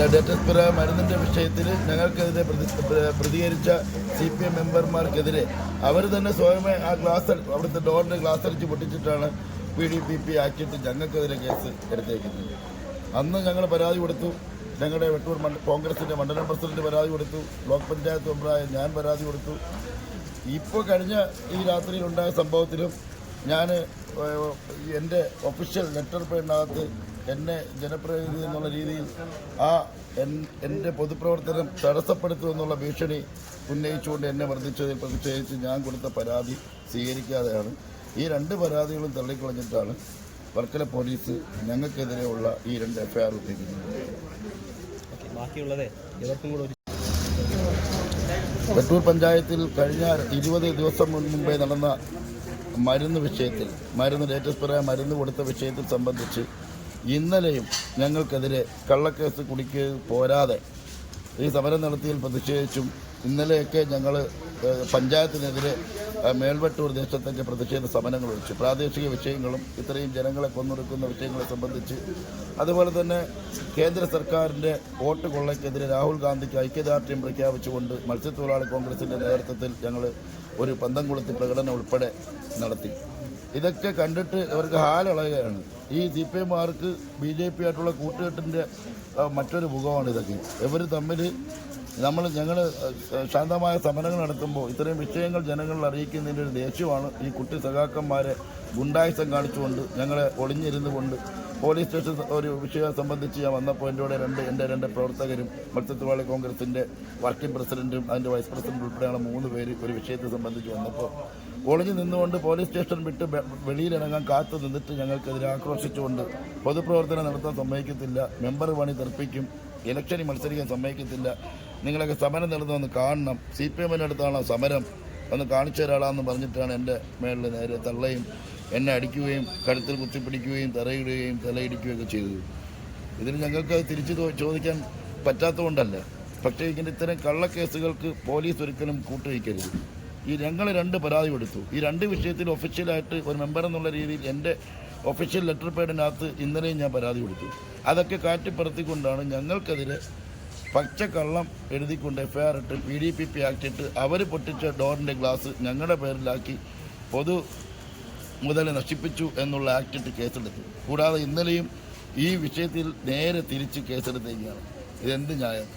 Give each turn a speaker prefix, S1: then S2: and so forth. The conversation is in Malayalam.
S1: ഡേറ്റസ്പിറ മരുന്നിന്റെ വിഷയത്തിൽ ഞങ്ങൾക്കെതിരെ പ്രതി പ്രതികരിച്ച സി പി എം മെമ്പർമാർക്കെതിരെ അവർ തന്നെ സ്വയമേ ആ ഗ്ലാസ് അവിടുത്തെ ഡോറിന്റെ ഗ്ലാസ് അടിച്ച് പൊട്ടിച്ചിട്ടാണ് പി ഡി പി പി ആക്കിയിട്ട് ഞങ്ങൾക്കെതിരെ കേസ് എടുത്തേക്കുന്നത്. അന്ന് ഞങ്ങൾ പരാതി കൊടുത്തു. ഞങ്ങളുടെ വെട്ടൂർ മണ്ഡ കോൺഗ്രസിന്റെ മണ്ഡലം പ്രസിഡന്റ് പരാതി കൊടുത്തു. ബ്ലോക്ക് പഞ്ചായത്ത് മെമ്പറായ ഞാൻ പരാതി കൊടുത്തു. ഇപ്പോൾ കഴിഞ്ഞ ഈ രാത്രിയിൽ ഉണ്ടായ സംഭവത്തിലും ഞാൻ എന്റെ ഒഫീഷ്യൽ ലെറ്റർ പേരിനകത്ത് എന്നെ ജനപ്രതിനിധി എന്നുള്ള രീതിയിൽ ആ എൻ- എന്റെ പൊതുപ്രവർത്തനം തടസ്സപ്പെടുത്തുമെന്നുള്ള ഭീഷണി ഉന്നയിച്ചുകൊണ്ട് എന്നെ വർദ്ധിച്ചതിൽ പ്രതിഷേധിച്ച് ഞാൻ കൊടുത്ത പരാതി സ്വീകരിക്കാതെയാണ് ഈ രണ്ട് പരാതികളും തള്ളിക്കളഞ്ഞിട്ടാണ് വർക്കല പോലീസ് ഞങ്ങൾക്കെതിരെയുള്ള ഈ രണ്ട് എഫ്ഐആർ
S2: ഉദ്ദേശിക്കുന്നത്
S1: വെട്ടൂർ പഞ്ചായത്തിൽ കഴിഞ്ഞ ഇരുപത് ദിവസം മുൻപേ നടന്ന മരുന്ന് വിഷയത്തിൽ മരുന്ന് ലേറ്റസ്റ്റ് മരുന്ന് കൊടുത്ത വിഷയത്തിൽ സംബന്ധിച്ച് ഇന്നലെയും ഞങ്ങൾക്കെതിരെ കള്ളക്കേസ് കുടിക്ക് പോരാതെ ഈ സമരം നടത്തിയതിൽ പ്രതിഷേധിച്ചും ഇന്നലെയൊക്കെ ഞങ്ങൾ പഞ്ചായത്തിനെതിരെ മേൽവട്ടൂർ ദേശത്തൊക്കെ പ്രതിഷേധ സമരങ്ങൾ ഒഴിച്ചു. പ്രാദേശിക വിഷയങ്ങളും ഇത്രയും ജനങ്ങളെ കൊന്നൊടുക്കുന്ന വിഷയങ്ങളെ സംബന്ധിച്ച് അതുപോലെ തന്നെ കേന്ദ്ര സർക്കാരിന്റെ വോട്ട് കൊള്ളയ്ക്കെതിരെ രാഹുൽ ഗാന്ധിക്ക് ഐക്യദാർഢ്യം പ്രഖ്യാപിച്ചുകൊണ്ട് മത്സ്യത്തൊഴിലാളി കോൺഗ്രസിന്റെ നേതൃത്വത്തിൽ ഞങ്ങൾ ഒരു പന്തം കൊളുത്തി പ്രകടനം ഉൾപ്പെടെ നടത്തി. ഇതൊക്കെ കണ്ടിട്ട് അവർക്ക് ഹാലിളകുകയാണ് ഈ സി പി എമ്മാർക്ക് ബി ജെ പി ആയിട്ടുള്ള കൂട്ടുകെട്ടിന്റെ മറ്റൊരു മുഖമാണ് ഇതൊക്കെ. ഇവർ തമ്മിൽ നമ്മൾ ഞങ്ങൾ ശാന്തമായ സമരങ്ങൾ നടത്തുമ്പോൾ ഇത്രയും വിഷയങ്ങൾ ജനങ്ങളിൽ അറിയിക്കുന്നതിന്റെ ഒരു ദേഷ്യമാണ് ഈ കുട്ടി സഖാക്കന്മാരെ ഗുണ്ടായുസം കാണിച്ചുകൊണ്ട് ഞങ്ങളെ ഒളിഞ്ഞിരുന്നു കൊണ്ട് പോലീസ് സ്റ്റേഷൻ ഒരു വിഷയം സംബന്ധിച്ച് ഞാൻ വന്നപ്പോൾ എന്റെ കൂടെ രണ്ട് എന്റെ രണ്ട് പ്രവർത്തകരും മത്സ്യത്തൊഴിലാളി കോൺഗ്രസിന്റെ വർക്കിംഗ് പ്രസിഡന്റും അതിന്റെ വൈസ് പ്രസിഡന്റും ഉൾപ്പെടെയുള്ള മൂന്ന് പേര് ഒരു വിഷയത്തെ സംബന്ധിച്ച് വന്നപ്പോൾ ഒളിഞ്ഞു നിന്നുകൊണ്ട് പോലീസ് സ്റ്റേഷൻ വിട്ട് വെളിയിലിറങ്ങാൻ കാത്തു നിന്നിട്ട് ഞങ്ങൾക്കെതിരെ ആക്രോശിച്ചുകൊണ്ട് പൊതുപ്രവർത്തനം നടത്താൻ സമ്മതിക്കത്തില്ല. മെമ്പർ പണി തെറിപ്പിക്കും. ഇലക്ഷനിൽ മത്സരിക്കാൻ സമ്മതിക്കത്തില്ല. നിങ്ങളൊക്കെ സമരം നടന്നൊന്ന് കാണണം. സി പി എമ്മിന്റെ അടുത്താണ് സമരം? ഒന്ന് കാണിച്ചു തരാളാന്ന് പറഞ്ഞിട്ടാണ് എന്റെ മേളിൽ നേരെ തള്ളയും എന്നെ അടിക്കുകയും കഴുത്തിൽ കുത്തിപ്പിടിക്കുകയും തറയിടുകയും തലയിടിക്കുകയും ഒക്കെ ചെയ്തു ഇതിന് ഞങ്ങൾക്ക് തിരിച്ചു ചോദിക്കാൻ പറ്റാത്തതുകൊണ്ടല്ല. പക്ഷേ ഇതിന്റെ ഇത്തരം കള്ളക്കേസുകൾക്ക് പോലീസ് ഒരിക്കലും കൂട്ടുവയ്ക്കരുത്. ഈ ഞങ്ങൾ രണ്ട് പരാതി കൊടുത്തു. ഈ രണ്ട് വിഷയത്തിൽ ഒഫീഷ്യലായിട്ട് ഒരു മെമ്പർ എന്നുള്ള രീതിയിൽ എന്റെ ഒഫീഷ്യൽ ലെറ്റർ പേഡിനകത്ത് ഇന്നലെയും ഞാൻ പരാതി കൊടുത്തു. അതൊക്കെ കാറ്റിപ്പറത്തിക്കൊണ്ടാണ് ഞങ്ങൾക്കെതിരെ പച്ചക്കള്ളം എഴുതിക്കൊണ്ട് എഫ്ഐആർ ഇട്ട് P D P P act ഇട്ട് അവർ പൊട്ടിച്ച ഡോറിന്റെ ഗ്ലാസ് ഞങ്ങളുടെ പേരിലാക്കി പൊതു മുതൽ നശിപ്പിച്ചു എന്നുള്ള ആക്ട് ഇട്ട് കേസെടുത്തു. കൂടാതെ ഇന്നലെയും ഈ വിഷയത്തിൽ നേരെ തിരിച്ച് കേസെടുത്തേക്കാണ്. ഇതെന്ത് ന്യായം?